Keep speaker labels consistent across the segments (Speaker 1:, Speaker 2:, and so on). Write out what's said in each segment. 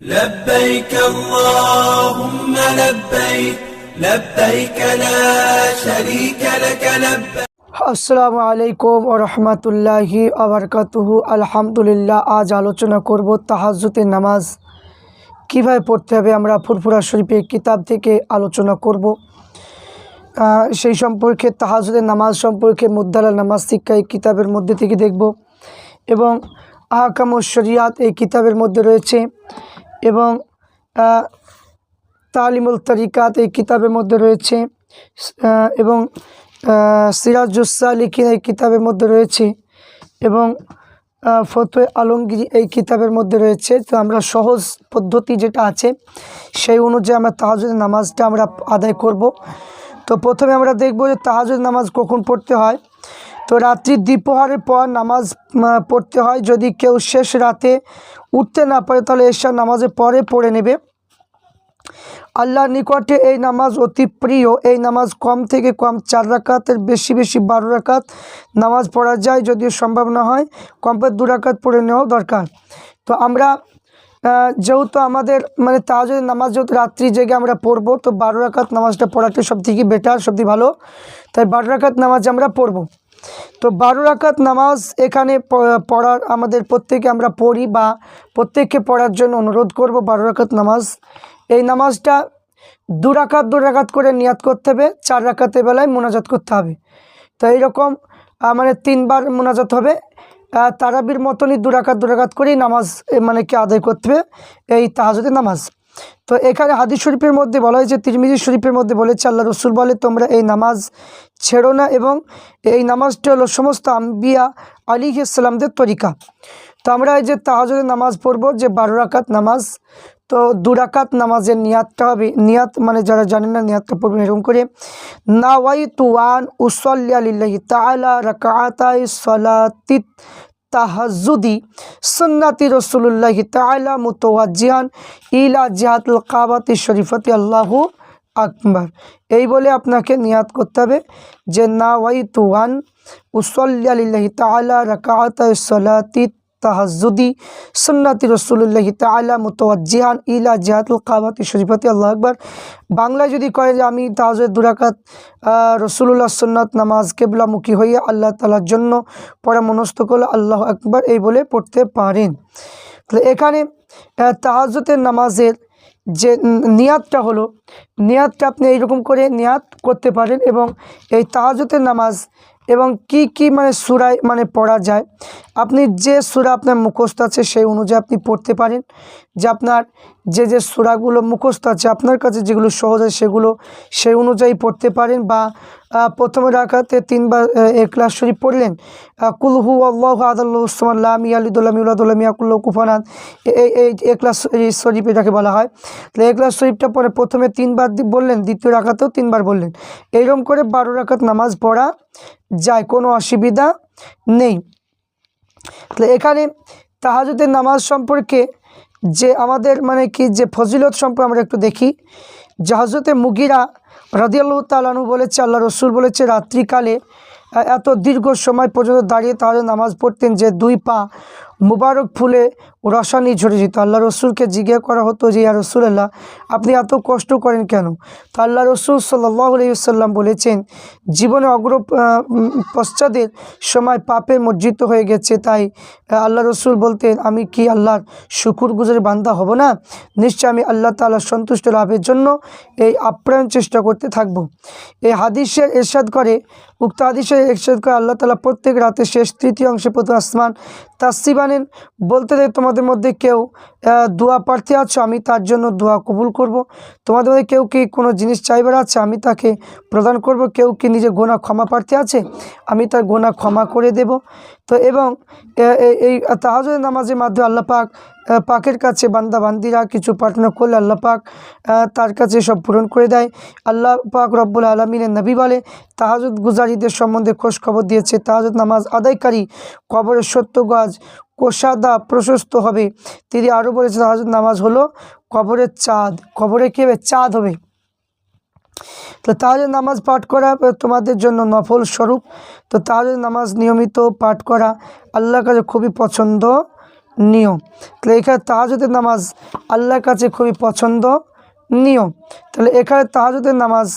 Speaker 1: لبيك اللهم لبيك لبيك لا شريك لك لبيك
Speaker 2: আসসালামু আলাইকুম ও রহমতুল্লাহি আবরকাতুহু আলহামদুলিল্লাহ আজ আলোচনা করব তাহাজ্জুতের নামাজ কিভাবে পড়তে হবে আমরা ফুরফুরা শরীফের কিতাব থেকে আলোচনা করব আহ, সেই সম্পর্কে তাহাজুদের নামাজ সম্পর্কে মুদ্দালা নামাজ শিক্ষা এই কিতাবের মধ্যে থেকে দেখব এবং আহকাম ও শরিয়াত এই কিতাবের মধ্যে রয়েছে এবং তালিমুল তরিকাত এই কিতাবের মধ্যে রয়েছে। এবং সিরাজুসালিকিন এই কিতাবের মধ্যে রয়েছে এবং ফতোয় আলমগীর এই কিতাবের মধ্যে রয়েছে। তো আমরা সহজ পদ্ধতি যেটা আছে সেই অনুযায়ী আমরা তাহাজুদের নামাজটা আমরা আদায় করব। তো প্রথমে আমরা দেখব যে তাহাজুদ নামাজ কখন পড়তে হয়। তো রাত্রি দ্বিপ্রহরের পর নামাজ পড়তে হয়। যদি কেউ শেষ রাতে উঠতে না পারে, তাহলে এশার নামাজের পরে পড়ে নেবে। আল্লাহর নিকটে এই নামাজ অতি প্রিয়। এই নামাজ কম থেকে কম চার রাকাতের বেশি বেশি বারো রাকাত নামাজ পড়া যায় যদিও সম্ভব না হয়। কমপক্ষে দু রাকাত পড়ে নেওয়াও দরকার। তো আমরা যেহেতু আমাদের মানে তাহাজের নামাজ যেহেতু রাত্রি জেগে আমরা পড়ব, তো বারো রাকাত নামাজটা পড়াটা সব থেকে বেটার সব থেকে ভালো। তাই বারো রাকাত নামাজ আমরা পড়ব। তো বারো রাকাত নামাজ এখানে পড়ার আমাদের প্রত্যেকে আমরা পড়ি বা প্রত্যেককে পড়ার জন্য অনুরোধ করব বারো রাকাত নামাজ। এই নামাজটা দু রাকাত দু রাকাত করে নিয়াত করতে হবে, চার রাকাতের বেলায় মোনাজাত করতে হবে। তো এইরকম মানে তিনবার মোনাজাত হবে। তারাবির মতনই দু রাকাত দু রাকাত করেই নামাজ মানে কি আদায় করতে হবে, এই তাহাজুদের নামাজ। তো এখানে হাদিস শরীফের মধ্যে বলা হয়েছে, তিরমিজি শরীফের মধ্যে বলেছে, আল্লাহ রসুল বলে, তোমরা এই নামাজ ছেড়ো না এবং এই নামাজটা হলো সমস্ত আম্বিয়া আলী ইসলামদের তরিকা। তো আমরা এই যে তাহাজুদের নামাজ পড়ব, যে বারো রাকাত নামাজ, তো দু রাকাত নামাজের নিয়াতটা হবে, নিয়াত মানে যারা জানেন না, নিয়াতটা পড়বেন এরকম করে নাওয়াই তুয়ান উসল্লি আলিল্লাহি তালা রাকাতাই সলাতিত তাহাজুদি সন্নাতি রসুল্লাহি তালা মুতওয়াজিয়ান ইলা জিহাতুল কাবাতি শরীফতি আল্লাহ আকবর। এই বলে আপনাকে নিয়াত করতে হবে যে না ওয়াই তুয়ান উসল্লি আলিল্লাহি তালা রকাত সলাতি তাহাজুদি সুন্নাতি রসুল্লাহি তালা মুতওয়াজিহান ইলা জিহাতুল কাবাতি শরীফতি। আল্লাহ আকবার। বাংলায় যদি কয় যে আমি তাহাজের দুরাকাত রসুল্লাহ সুন্নাত নামাজ কেবলামুখী হইয়া আল্লাহ তালার জন্য পরে মনস্থ করলে আল্লাহ আকবার এই বলে পড়তে পারেন। তাহলে এখানে তাহাজতের নামাজের যে নিয়াতটা হলো নিয়াতটা আপনি এইরকম করে নিয়াত করতে পারেন এবং এই তাহাজতের নামাজ এবং কি কি মানে সুরায় মানে পড়া যায়, আপনি যে সুরা আপনার মুখস্থ আছে সেই অনুযায়ী আপনি পড়তে পারেন। যে আপনার যে যে সুরাগুলো মুখস্থ আছে, আপনার কাছে যেগুলো সহজ হয় সেগুলো সেই অনুযায়ী পড়তে পারেন বা প্রথমে রাখাতে তিনবার একলাস শরীফ পড়লেন। কুলহু আল্লাহ আদাল্লাহ ইয়ালিদুল্লাহ মিউলাদুল্লাহ মিয়াকুল্লাহ কুফানান এই এই একলাস শরীফ এটাকে বলা হয়। তাহলে একলাস শরীফটা পরে প্রথমে তিনবার দি- বললেন, দ্বিতীয় রাখাতেও তিনবার বললেন। এইরকম করে বারো রাখাত নামাজ পড়া যায়, কোনো অসুবিধা নেই। তাহলে এখানে তাহাজুদের নামাজ সম্পর্কে যে আমাদের মানে কি, যে ফজিলত সম্পর্কে আমরা একটু দেখি। জাহাজতে মুগিরা রাদিয়াল্লাহ তালানু বলেছে আল্লাহ রসুল বলেছে, রাত্রিকালে এত দীর্ঘ সময় পর্যন্ত দাঁড়িয়ে তাহলে নামাজ পড়তেন যে দুই পা মুবারক ফুলে রসানি ঝরে যেত। আল্লাহ রসুলকে জিজ্ঞাসা করা হতো যে, ইয়া রসুল্লাহ আপনি এত কষ্ট করেন কেন? তো আল্লাহ রসুল সাল্লাহ বলেছেন, জীবনে অগ্র পশ্চাদের সময় পাপে মর্জিত হয়ে গেছে, তাই আল্লাহ রসুল বলতেন, আমি কি আল্লাহর শুকুর গুজরে বান্দা হব না? নিশ্চয় আমি আল্লাহ তাআলার সন্তুষ্ট লাভের জন্য এই আপ্রাণ চেষ্টা করতে থাকব। এই হাদিসের এরশাদ করে, উক্ত হাদিসের এরশাদ করে আল্লাহ তালা প্রত্যেক রাতে শেষ তৃতীয় অংশে প্রথম আসমান তাসি বানেন বলতে দেয় তোমাদের মধ্যে কেউ দোয়া প্রার্থী আছো আমি তার জন্য দোয়া কবুল করব। তোমাদের মধ্যে কেউ কি কোনো জিনিস চাইবার আছে? আমি তাকে প্রদান করব। কেউ কি নিজে গোনা ক্ষমা প্রার্থী আছে? আমি তার গোনা ক্ষমা করে দেব। তো এবং এই তাহাজ নামাজের মাধ্যমে আল্লাহ পাক আহ, পাকের কাছে বান্দা বান্দিরা কিছু প্রার্থনা করলে আল্লাহ পাক তার কাছে সব পূরণ করে দেয়। আল্লাহ পাক রব্বুল আলমিনের নবী বলে, তাহাজুদ গুজারিদের সম্বন্ধে খোঁজ খবর দিয়েছে। তাহাজুদ নামাজ আদায়কারী কবরের সত্য গাছ কোষাদা প্রশস্ত হবে। তিনি আরও বলেছেন, তাহাজুদ নামাজ হলো কবরের চাঁদ। কবরে কী হবে? চাঁদ হবে। তো তাহাজের নামাজ পাঠ করা তোমাদের জন্য নফল স্বরূপ। তো তাহাজের নামাজ নিয়মিত পাঠ করা আল্লাহ কাছে খুবই পছন্দ। নিয়ম তাহলে এখানে তাহাজুদের নামাজ আল্লাহর কাছে খুবই পছন্দ নিয়ম তাহলে এখানে তাহাজুদের নামাজ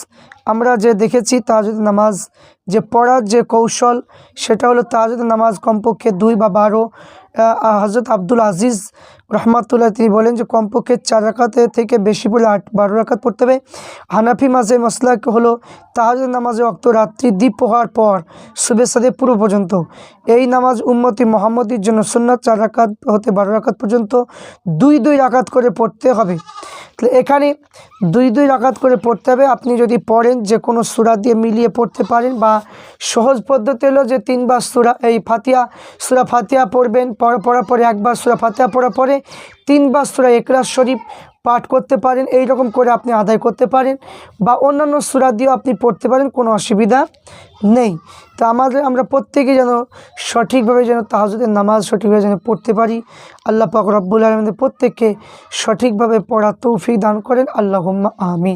Speaker 2: আমরা যে দেখেছি তাহাজুদের নামাজ যে পড়ার যে কৌশল, সেটা হলো তাহাজুদের নামাজ কমপক্ষে দুই বা বারো হজরত আব্দুল আজিজ রহমাতুল্লাহ তিনি বলেন যে কমপক্ষে চার রাখাতে থেকে বেশি পড়লে আট, বারো রাখাত পড়তে হবে। হানাফি মাঝে মশলা হলো তাহাজের নামাজে অক্ত রাত্রি দ্বীপ হওয়ার পর শুভেচ্ছাদে পুরো পর্যন্ত। এই নামাজ উম্মতি মোহাম্মদীর জন্য সুন্নত, চার রাখাত হতে বারো রাখাত পর্যন্ত, দুই দুই রাখাত করে পড়তে হবে। এখানে দুই দুই রাকাত করে পড়তে হবে। আপনি যদি পড়েন যে কোনো সুরা দিয়ে মিলিয়ে পড়তে পারেন বা সহজ পদ্ধতি হলো যে তিনবার সুরা, এই ফাতিয়া সুরা ফাতিয়া পড়বেন, পড়া, পড়ার পরে একবার সুরা ফাতিয়া পড়ার পরে তিনবার সুরা একরাজ শরীফ পাঠ করতে পারেন এই রকম করে আপনি আদায় করতে পারেন বা অন্যান্য সুরা দিয়েও আপনি পড়তে পারেন, কোনো অসুবিধা নেই। তা আমাদের, আমরা প্রত্যেকে যেন সঠিকভাবে যেন তাহাজুদের নামাজ সঠিকভাবে যেন পড়তে পারি। আল্লাহ পাক রব্বুল আলমদের প্রত্যেককে সঠিকভাবে পড়া তৌফিক দান করেন। আল্লাহ আমি